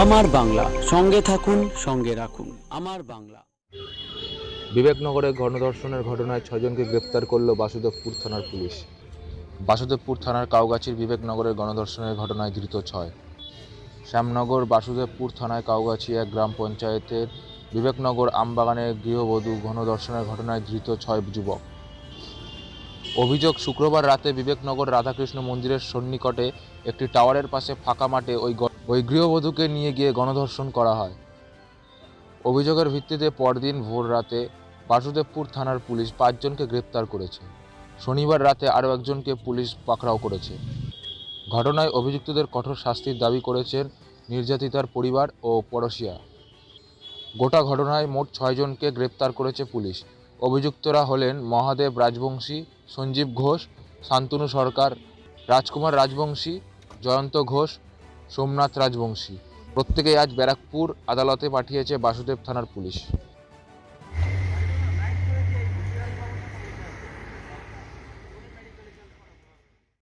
আমার বাংলা। সঙ্গে থাকুন, সঙ্গে রাখুন। আমার বাংলা। বিবেকনগরে গণধর্ষণের ঘটনায় ছয়জনকে গ্রেপ্তার করল বাসুদেবপুর থানার পুলিশ। বাসুদেবপুর থানার কাউগাছির বিবেকনগরের গণধর্ষণের ঘটনায় ধৃত ছয়। শ্যামনগর বাসুদেবপুর থানায় কাউগাছি এক গ্রাম পঞ্চায়েতের বিবেকনগর আমবাগানের গৃহবধূ গণধর্ষণের ঘটনায় ধৃত ছয় যুবক। অভিযোগ শুক্রবার রাতে বিবেকনগর রাধাকৃষ্ণ মন্দিরের সন্নিকটে একটি টাওয়ারের পাশে ফাঁকা মাঠে ওই ওই গৃহবধূকে নিয়ে গিয়ে গণধর্ষণ করা হয়। অভিযোগের ভিত্তিতে পরদিন ভোর রাতে বাসুদেবপুর থানার পুলিশ পাঁচজনকে গ্রেপ্তার করেছে। শনিবার রাতে আরও একজনকে পুলিশ পাকড়াও করেছে। ঘটনায় অভিযুক্তদের কঠোর শাস্তির দাবি করেছেন নির্যাতিতার পরিবার ও পড়শিয়া। গোটা ঘটনায় মোট ছয়জনকে গ্রেপ্তার করেছে পুলিশ। অভিযুক্তরা হলেন মহাদেব রাজবংশী, সঞ্জীব ঘোষ, শান্তনু সরকার, রাজকুমার রাজবংশী, জয়ন্ত ঘোষ সোমনাথ রাজবংশী। প্রত্যেকেই আজ ব্যারাকপুর আদালতে পাঠিয়েছে বাসুদেব থানার পুলিশ।